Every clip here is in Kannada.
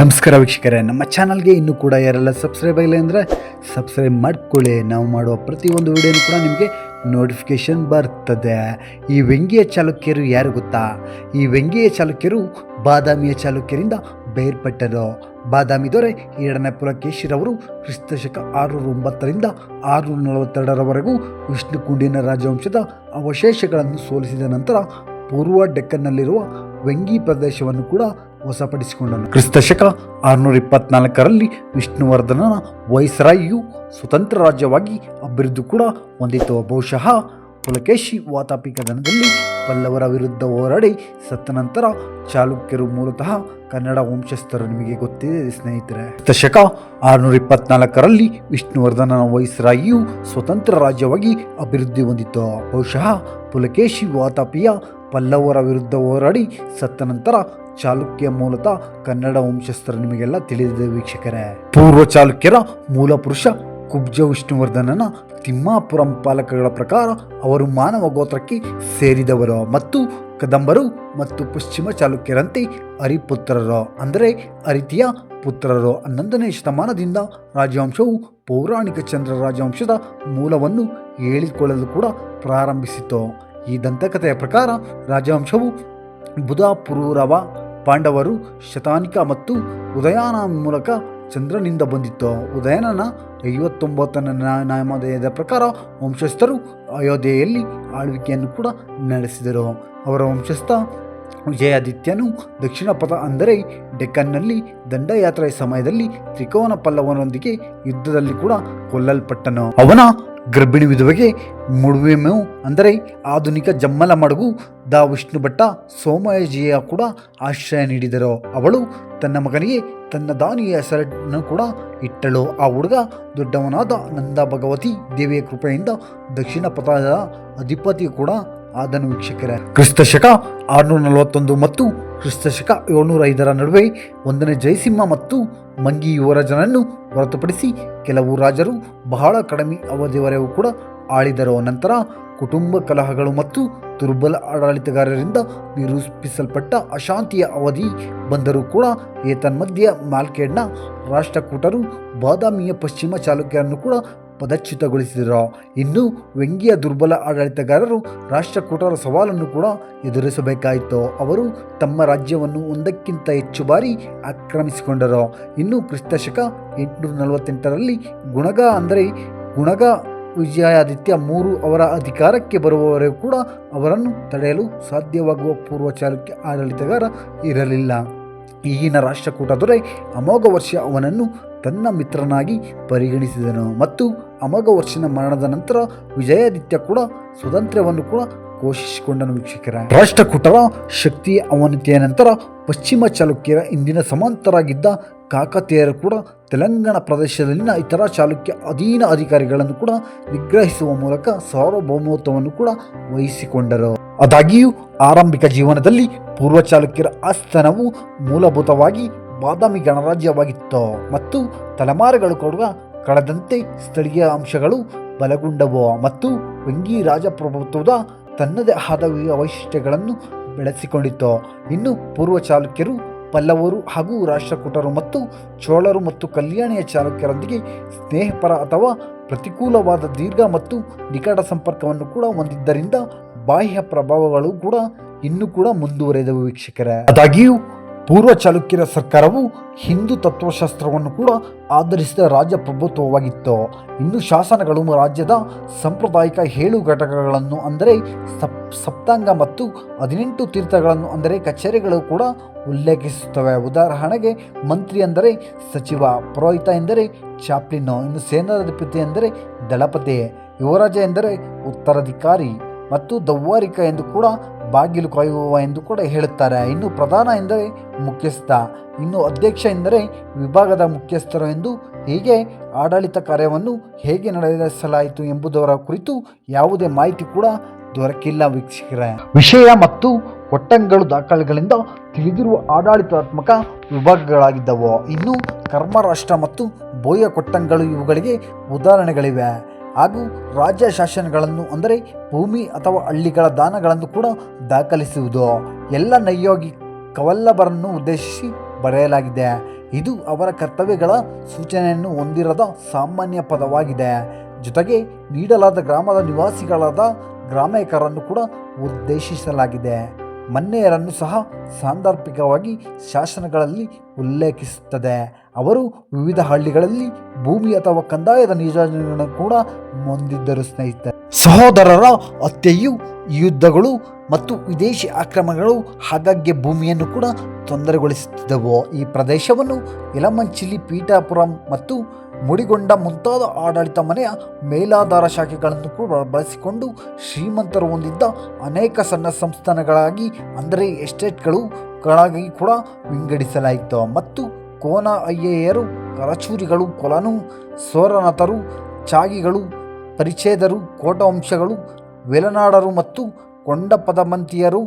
ನಮಸ್ಕಾರ ವೀಕ್ಷಕರೇ, ನಮ್ಮ ಚಾನಲ್ಗೆ ಇನ್ನೂ ಕೂಡ ಯಾರೆಲ್ಲ ಸಬ್ಸ್ಕ್ರೈಬ್ ಆಗಿಲ್ಲ ಅಂದರೆ ಸಬ್ಸ್ಕ್ರೈಬ್ ಮಾಡ್ಕೊಳ್ಳಿ. ನಾವು ಮಾಡುವ ಪ್ರತಿಯೊಂದು ವಿಡಿಯೋನು ಕೂಡ ನಿಮಗೆ ನೋಟಿಫಿಕೇಶನ್ ಬರ್ತದೆ. ಈ ವ್ಯಂಗ್ಯ ಚಾಲುಕ್ಯರು ಯಾರು ಗೊತ್ತಾ? ಈ ವ್ಯಂಗ್ಯ ಚಾಲುಕ್ಯರು ಬಾದಾಮಿಯ ಚಾಲುಕ್ಯರಿಂದ ಬೇರ್ಪಟ್ಟರು. ಬಾದಾಮಿ ದೊರೆ ಎರಡನೇ ಪುಲಕೇಶಿರವರು ಕ್ರಿಸ್ತಶಕ ಆರುನೂರ ಒಂಬತ್ತರಿಂದ ಆರುನೂರ ನಲವತ್ತೆರಡರವರೆಗೂ ವಿಷ್ಣುಕುಂಡಿನ ರಾಜವಂಶದ ಅವಶೇಷಗಳನ್ನು ಸೋಲಿಸಿದ ನಂತರ ಪೂರ್ವ ಡೆಕ್ಕನ್ನಲ್ಲಿರುವ ವೆಂಗಿ ಪ್ರದೇಶವನ್ನು ಕೂಡ ವಶಪಡಿಸಿಕೊಂಡನು ಕ್ರಿಸ್ತಶಕ ಆರುನೂರ ಇಪ್ಪತ್ನಾಲ್ಕರಲ್ಲಿ ವಿಷ್ಣುವರ್ಧನನ ವೈಸರಾಯಿಯು ಸ್ವತಂತ್ರ ರಾಜ್ಯವಾಗಿ ಅಭಿವೃದ್ಧಿ ಕೂಡ ಹೊಂದಿತು. ಬಹುಶಃ ಪುಲಕೇಶಿ ವಾತಾಪಿ ಕದನದಲ್ಲಿ ಪಲ್ಲವರ ವಿರುದ್ಧ ಹೋರಾಡಿ ಸತ್ತ ನಂತರ ಚಾಲುಕ್ಯರು ಮೂಲತಃ ಕನ್ನಡ ವಂಶಸ್ಥರು ನಿಮಗೆ ಗೊತ್ತಿದೆ ಸ್ನೇಹಿತರೆ. ದಶಕ ಆರುನೂರ ಇಪ್ಪತ್ನಾಲ್ಕರಲ್ಲಿ ವಿಷ್ಣುವರ್ಧನನ ವಯಸ್ಸರಾಗಿಯು ಸ್ವತಂತ್ರ ರಾಜ್ಯವಾಗಿ ಅಭಿವೃದ್ಧಿ ಹೊಂದಿತ್ತು ಬಹುಶಃ ಪುಲಕೇಶಿ ವಾತಾಪಿಯ ಪಲ್ಲವರ ವಿರುದ್ಧ ಹೋರಾಡಿ ಸತ್ತ ನಂತರ ಚಾಲುಕ್ಯ ಮೂಲತಃ ಕನ್ನಡ ವಂಶಸ್ಥರು ನಿಮಗೆಲ್ಲ ತಿಳಿದಿದೆ ವೀಕ್ಷಕರೇ. ಪೂರ್ವ ಚಾಲುಕ್ಯರ ಮೂಲ ಪುರುಷ ಕುಬ್ಜ ವಿಷ್ಣುವರ್ಧನನ ತಿಮ್ಮಾಪುರಂ ಪಾಲಕಗಳ ಪ್ರಕಾರ ಅವರು ಮಾನವ ಗೋತ್ರಕ್ಕೆ ಸೇರಿದವರು ಮತ್ತು ಕದಂಬರು ಮತ್ತು ಪಶ್ಚಿಮ ಚಾಲುಕ್ಯರಂತೆ ಹರಿಪುತ್ರರು ಅಂದರೆ ಅರಿತಿಯ ಪುತ್ರರು. ಹನ್ನೊಂದನೇ ಶತಮಾನದಿಂದ ರಾಜವಂಶವು ಪೌರಾಣಿಕ ಚಂದ್ರ ರಾಜವಂಶದ ಮೂಲವನ್ನು ಹೇಳಿಕೊಳ್ಳಲು ಕೂಡ ಪ್ರಾರಂಭಿಸಿತು. ಈ ದಂತಕಥೆಯ ಪ್ರಕಾರ ರಾಜವಂಶವು ಬುಧ ಪಾಂಡವರು ಶತಾನಿಕ ಮತ್ತು ಉದಯಾನ ಮೂಲಕ ಚಂದ್ರನಿಂದ ಬಂದಿತ್ತು. ಉದಯನನ ಐವತ್ತೊಂಬತ್ತನೇ ನಾಮಧೇಯದ ಪ್ರಕಾರ ವಂಶಸ್ಥರು ಅಯೋಧ್ಯೆಯಲ್ಲಿ ಆಳ್ವಿಕೆಯನ್ನು ಕೂಡ ನಡೆಸಿದರು. ಅವರ ವಂಶಸ್ಥ ವಿಜಯಾದಿತ್ಯನು ದಕ್ಷಿಣ ಪಥ ಅಂದರೆ ಡೆಕ್ಕನ್ನಲ್ಲಿ ದಂಡಯಾತ್ರೆಯ ಸಮಯದಲ್ಲಿ ತ್ರಿಕೋನ ಪಲ್ಲವನೊಂದಿಗೆ ಯುದ್ಧದಲ್ಲಿ ಕೂಡ ಕೊಲ್ಲಲ್ಪಟ್ಟನು. ಅವನ ಗರ್ಭಿಣಿ ವಿಧವೆಗೆ ಮುಡುವೆಮೆ ಅಂದರೆ ಆಧುನಿಕ ಜಮ್ಮಲ ಮಡಗು, ದ ವಿಷ್ಣು ಭಟ್ಟ, ಸೋಮಯಜಿಯ ಕೂಡ ಆಶ್ರಯ ನೀಡಿದರು. ಅವಳು ತನ್ನ ಮಗನಿಗೆ ತನ್ನ ದಾನಿಯ ಹೆಸರನ್ನು ಕೂಡ ಇಟ್ಟಳು. ಆ ಹುಡುಗ ದೊಡ್ಡವನಾದ ನಂದ ಭಗವತಿ ದೇವಿಯ ಕೃಪೆಯಿಂದ ದಕ್ಷಿಣ ಪಥದ ಅಧಿಪತಿ ಕೂಡ ಆದನು ವೀಕ್ಷಕರ. ಕ್ರಿಸ್ತ ಶಕ ಆರುನೂರ ನಲವತ್ತೊಂದು ಮತ್ತು ಕ್ರಿಸ್ತ ಶಕ ಏಳ್ನೂರ ಐದರ ನಡುವೆ ಒಂದನೇ ಜಯಸಿಂಹ ಮತ್ತು ಮಂಗಿ ಯುವರಾಜನನ್ನು ಹೊರತುಪಡಿಸಿ ಕೆಲವು ರಾಜರು ಬಹಳ ಕಡಿಮೆ ಅವಧಿವರೆಗೂ ಕೂಡ ಆಳಿದರು. ನಂತರ ಕುಟುಂಬ ಕಲಹಗಳು ಮತ್ತು ದುರ್ಬಲ ಆಡಳಿತಗಾರರಿಂದ ನಿರೂಪಿಸಲ್ಪಟ್ಟ ಅಶಾಂತಿಯ ಅವಧಿ ಬಂದರೂ ಕೂಡ ಏತನ್ಮಧ್ಯೆ ಮಾಲ್ಕೇಡ್ನ ರಾಷ್ಟ್ರಕೂಟರು ಬಾದಾಮಿಯ ಪಶ್ಚಿಮ ಚಾಲುಕ್ಯರನ್ನು ಕೂಡ ಪದಚ್ಯುತಗೊಳಿಸಿದರು. ಇನ್ನು ವ್ಯಂಗ್ಯ ದುರ್ಬಲ ಆಡಳಿತಗಾರರು ರಾಷ್ಟ್ರಕೂಟರ ಸವಾಲನ್ನು ಕೂಡ ಎದುರಿಸಬೇಕಾಯಿತು. ಅವರು ತಮ್ಮ ರಾಜ್ಯವನ್ನು ಒಂದಕ್ಕಿಂತ ಹೆಚ್ಚು ಬಾರಿ ಆಕ್ರಮಿಸಿಕೊಂಡರು. ಇನ್ನು ಕ್ರಿಸ್ತಶಕ ಎಂಟುನೂರ ನಲವತ್ತೆಂಟರಲ್ಲಿ ಗುಣಗ ಅಂದರೆ ಗುಣಗ ವಿಜಯಾದಿತ್ಯ ಮೂರು ಅವರ ಅಧಿಕಾರಕ್ಕೆ ಬರುವವರೆಗೂ ಕೂಡ ಅವರನ್ನು ತಡೆಯಲು ಸಾಧ್ಯವಾಗುವ ಪೂರ್ವ ಚಾಲುಕ್ಯ ಆಡಳಿತಗಾರ ಇರಲಿಲ್ಲ. ಈಗಿನ ರಾಷ್ಟ್ರಕೂಟ ದೊರೆ ಅಮೋಘವರ್ಷ ಅವನನ್ನು ತನ್ನ ಮಿತ್ರನಾಗಿ ಪರಿಗಣಿಸಿದನು. ಮತ್ತು ಅಮೋಘವರ್ಷನ ಮರಣದ ನಂತರ ವಿಜಯಾದಿತ್ಯ ಕೂಡ ಸ್ವಾತಂತ್ರ್ಯವನ್ನು ಕೂಡ ಘೋಷಿಸಿಕೊಂಡನು ವೀಕ್ಷಕರ. ರಾಷ್ಟ್ರಕೂಟರ ಶಕ್ತಿಯ ಅವನತಿಯ ನಂತರ ಪಶ್ಚಿಮ ಚಾಲುಕ್ಯರ ಇಂದಿನ ಸಮಾಂತರಾಗಿದ್ದ ಕಾಕತೀಯರು ಕೂಡ ತೆಲಂಗಾಣ ಪ್ರದೇಶದಲ್ಲಿನ ಇತರ ಚಾಲುಕ್ಯ ಅಧೀನ ಅಧಿಕಾರಿಗಳನ್ನು ಕೂಡ ನಿಗ್ರಹಿಸುವ ಮೂಲಕ ಸಾರ್ವಭೌಮತ್ವವನ್ನು ಕೂಡ ವಹಿಸಿಕೊಂಡರು. ಆದಾಗ್ಯೂ, ಆರಂಭಿಕ ಜೀವನದಲ್ಲಿ ಪೂರ್ವ ಚಾಲುಕ್ಯರ ಆಸ್ಥಾನವು ಮೂಲಭೂತವಾಗಿ ಬಾದಾಮಿ ಗಣರಾಜ್ಯವಾಗಿತ್ತು ಮತ್ತು ತಲೆಮಾರುಗಳು ಕೊಡುವ ಕಳೆದಂತೆ ಸ್ಥಳೀಯ ಅಂಶಗಳು ಬಲಗೊಂಡವು ಮತ್ತು ವೆಂಗಿ ರಾಜಪ್ರಭುತ್ವದ ತನ್ನದೇ ಆದ ವೈಶಿಷ್ಟ್ಯಗಳನ್ನು ಬೆಳೆಸಿಕೊಂಡಿತ್ತು. ಇನ್ನು ಪೂರ್ವ ಚಾಲುಕ್ಯರು ಪಲ್ಲವರು ಹಾಗೂ ರಾಷ್ಟ್ರಕೂಟರು ಮತ್ತು ಚೋಳರು ಮತ್ತು ಕಲ್ಯಾಣಿಯ ಚಾಲುಕ್ಯರೊಂದಿಗೆ ಸ್ನೇಹಪರ ಅಥವಾ ಪ್ರತಿಕೂಲವಾದ ದೀರ್ಘ ಮತ್ತು ನಿಕಟ ಸಂಪರ್ಕವನ್ನು ಕೂಡ ಹೊಂದಿದ್ದರಿಂದ ಬಾಹ್ಯ ಪ್ರಭಾವಗಳು ಕೂಡ ಇನ್ನೂ ಕೂಡ ಮುಂದುವರೆದವು ವೀಕ್ಷಕರೇ. ಆದಾಗ್ಯೂ ಪೂರ್ವ ಚಾಲುಕ್ಯರ ಸರ್ಕಾರವು ಹಿಂದೂ ತತ್ವಶಾಸ್ತ್ರವನ್ನು ಕೂಡ ಆಧರಿಸಿದ ರಾಜಪ್ರಭುತ್ವವಾಗಿತ್ತು. ಇನ್ನು ಶಾಸನಗಳು ರಾಜ್ಯದ ಸಾಂಪ್ರದಾಯಿಕ ಏಳು ಘಟಕಗಳನ್ನು ಅಂದರೆ ಸಪ್, ಸಪ್ತಾಂಗ ಮತ್ತು ಹದಿನೆಂಟು ತೀರ್ಥಗಳನ್ನು ಅಂದರೆ ಕಚೇರಿಗಳು ಕೂಡ ಉಲ್ಲೇಖಿಸುತ್ತವೆ. ಉದಾಹರಣೆಗೆ ಮಂತ್ರಿ ಅಂದರೆ ಸಚಿವ, ಪುರೋಹಿತ ಎಂದರೆ ಚಾಪ್ಲಿನ್, ಇನ್ನು ಸೇನಾಧಿಪತಿ ಎಂದರೆ ದಳಪತಿ, ಯುವರಾಜ ಎಂದರೆ ಉತ್ತರಾಧಿಕಾರಿ ಮತ್ತು ದೌವಾರಿಕ ಎಂದು ಕೂಡ ಬಾಗಿಲು ಕಾಯುವ ಎಂದು ಕೂಡ ಹೇಳುತ್ತಾರೆ. ಇನ್ನು ಪ್ರಧಾನ ಎಂದರೆ ಮುಖ್ಯಸ್ಥ. ಇನ್ನು ಅಧ್ಯಕ್ಷ ಎಂದರೆ ವಿಭಾಗದ ಮುಖ್ಯಸ್ಥರು ಎಂದು ಹೀಗೆ ಆಡಳಿತ ಕಾರ್ಯವನ್ನು ಹೇಗೆ ನಡೆಸಲಾಯಿತು ಎಂಬುದರ ಕುರಿತು ಯಾವುದೇ ಮಾಹಿತಿ ಕೂಡ ದೊರಕಿಲ್ಲ ವೀಕ್ಷಕರೇ. ವಿಷಯ ಮತ್ತು ಕೊಟ್ಟಂಗಳು ದಾಖಲೆಗಳಿಂದ ತಿಳಿದಿರುವ ಆಡಳಿತಾತ್ಮಕ ವಿಭಾಗಗಳಾಗಿದ್ದವು. ಇನ್ನು ಕರ್ಮರಾಷ್ಟ್ರ ಮತ್ತು ಬೋಯ ಕೊಟ್ಟಂಗಳು ಇವುಗಳಿಗೆ ಉದಾಹರಣೆಗಳಿವೆ. ಹಾಗೂ ರಾಜ್ಯ ಶಾಸನಗಳನ್ನು, ಅಂದರೆ ಭೂಮಿ ಅಥವಾ ಹಳ್ಳಿಗಳ ದಾನಗಳನ್ನು ಕೂಡ ದಾಖಲಿಸುವುದು. ಎಲ್ಲ ನೈಯೋಗಿ ಕವಲ್ಲಭರನ್ನು ಉದ್ದೇಶಿಸಿ ಬರೆಯಲಾಗಿದೆ. ಇದು ಅವರ ಕರ್ತವ್ಯಗಳ ಸೂಚನೆಯನ್ನು ಹೊಂದಿರದ ಸಾಮಾನ್ಯ ಪದವಾಗಿದೆ. ಜೊತೆಗೆ ನೀಡಲಾದ ಗ್ರಾಮದ ನಿವಾಸಿಗಳಾದ ಗ್ರಾಮೀಕರನ್ನು ಕೂಡ ಉದ್ದೇಶಿಸಲಾಗಿದೆ. ಮನ್ನೆಯರನ್ನು ಸಹ ಸಾಂದರ್ಭಿಕವಾಗಿ ಶಾಸನಗಳಲ್ಲಿ ಉಲ್ಲೇಖಿಸುತ್ತದೆ. ಅವರು ವಿವಿಧ ಹಳ್ಳಿಗಳಲ್ಲಿ ಭೂಮಿ ಅಥವಾ ಕಂದಾಯದ ನಿಯೋಜನೆಗಳನ್ನು ಕೂಡ ಹೊಂದಿದ್ದರು ಸ್ನೇಹಿತರೆ. ಸಹೋದರರ ಹತ್ಯೆಯು ಯುದ್ಧಗಳು ಮತ್ತು ವಿದೇಶಿ ಆಕ್ರಮಣಗಳು ಹಾಗಾಗಿ ಭೂಮಿಯನ್ನು ಕೂಡ ತೊಂದರೆಗೊಳಿಸುತ್ತಿದ್ದವು. ಈ ಪ್ರದೇಶವನ್ನು ಯಲಮಂಚಿಲಿ, ಪೀಠಾಪುರಂ ಮತ್ತು ಮುಡಿಗೊಂಡ ಮುಂತಾದ ಆಡಳಿತ ಮನೆಯ ಮೇಲಾಧಾರ ಶಾಖೆಗಳನ್ನು ಕೂಡ ಬಳಸಿಕೊಂಡು ಶ್ರೀಮಂತರು ಹೊಂದಿದ್ದ ಅನೇಕ ಸಣ್ಣ ಸಂಸ್ಥಾನಗಳಾಗಿ, ಅಂದರೆ ಎಸ್ಟೇಟ್ಗಳು ಕೂಡ ವಿಂಗಡಿಸಲಾಯಿತು. ಮತ್ತು ಕೋನ ಅಯ್ಯೆಯರು, ಕರಚೂರಿಗಳು, ಕೊಲನು, ಸೋರನತರು, ಚಾಗಿಗಳು ಪರಿಚ್ಛೇದರು ಕೋಟವಂಶಗಳು ವೆಲನಾಡರು ಮತ್ತು ಕೊಂಡಪದಮಂತಿಯರು,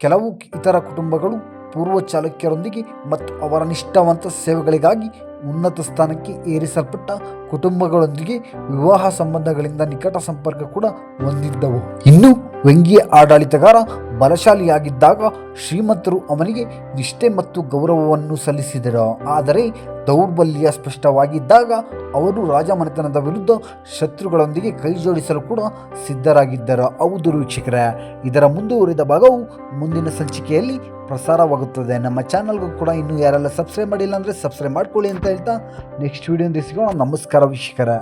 ಕೆಲವು ಇತರ ಕುಟುಂಬಗಳು ಪೂರ್ವ ಚಾಲುಕ್ಯರೊಂದಿಗೆ ಮತ್ತು ಅವರ ನಿಷ್ಠಾವಂತ ಸೇವೆಗಳಿಗಾಗಿ ಉನ್ನತ ಸ್ಥಾನಕ್ಕೆ ಏರಿಸಲ್ಪಟ್ಟ ಕುಟುಂಬಗಳೊಂದಿಗೆ ವಿವಾಹ ಸಂಬಂಧಗಳಿಂದ ನಿಕಟ ಸಂಪರ್ಕ ಕೂಡ ಹೊಂದಿದ್ದವು. ಇನ್ನು ವ್ಯಂಗ್ಯ ಆಡಳಿತಗಾರ ಬಲಶಾಲಿಯಾಗಿದ್ದಾಗ ಶ್ರೀಮಂತರು ಅವನಿಗೆ ನಿಷ್ಠೆ ಮತ್ತು ಗೌರವವನ್ನು ಸಲ್ಲಿಸಿದರು. ಆದರೆ ದೌರ್ಬಲ್ಯ ಸ್ಪಷ್ಟವಾಗಿದ್ದಾಗ ಅವರು ರಾಜಮನೆತನದ ವಿರುದ್ಧ ಶತ್ರುಗಳೊಂದಿಗೆ ಕೈಜೋಡಿಸಲು ಕೂಡ ಸಿದ್ಧರಾಗಿದ್ದರು. ಹೌದು ವೀಕ್ಷಕರೇ, ಇದರ ಮುಂದುವರಿದ ಭಾಗವು ಮುಂದಿನ ಸಂಚಿಕೆಯಲ್ಲಿ ಪ್ರಸಾರವಾಗುತ್ತದೆ. ನಮ್ಮ ಚಾನಲ್ಗೂ ಕೂಡ ಇನ್ನೂ ಯಾರೆಲ್ಲ ಸಬ್ಸ್ಕ್ರೈಬ್ ಮಾಡಿಲ್ಲ ಅಂದರೆ ಸಬ್ಸ್ಕ್ರೈಬ್ ಮಾಡ್ಕೊಳ್ಳಿ ಅಂತ ಹೇಳ್ತಾ ನೆಕ್ಸ್ಟ್ ವಿಡಿಯೋ ಸಿಗೋಣ. ನಮಸ್ಕಾರ ವೀಕ್ಷಕರೇ.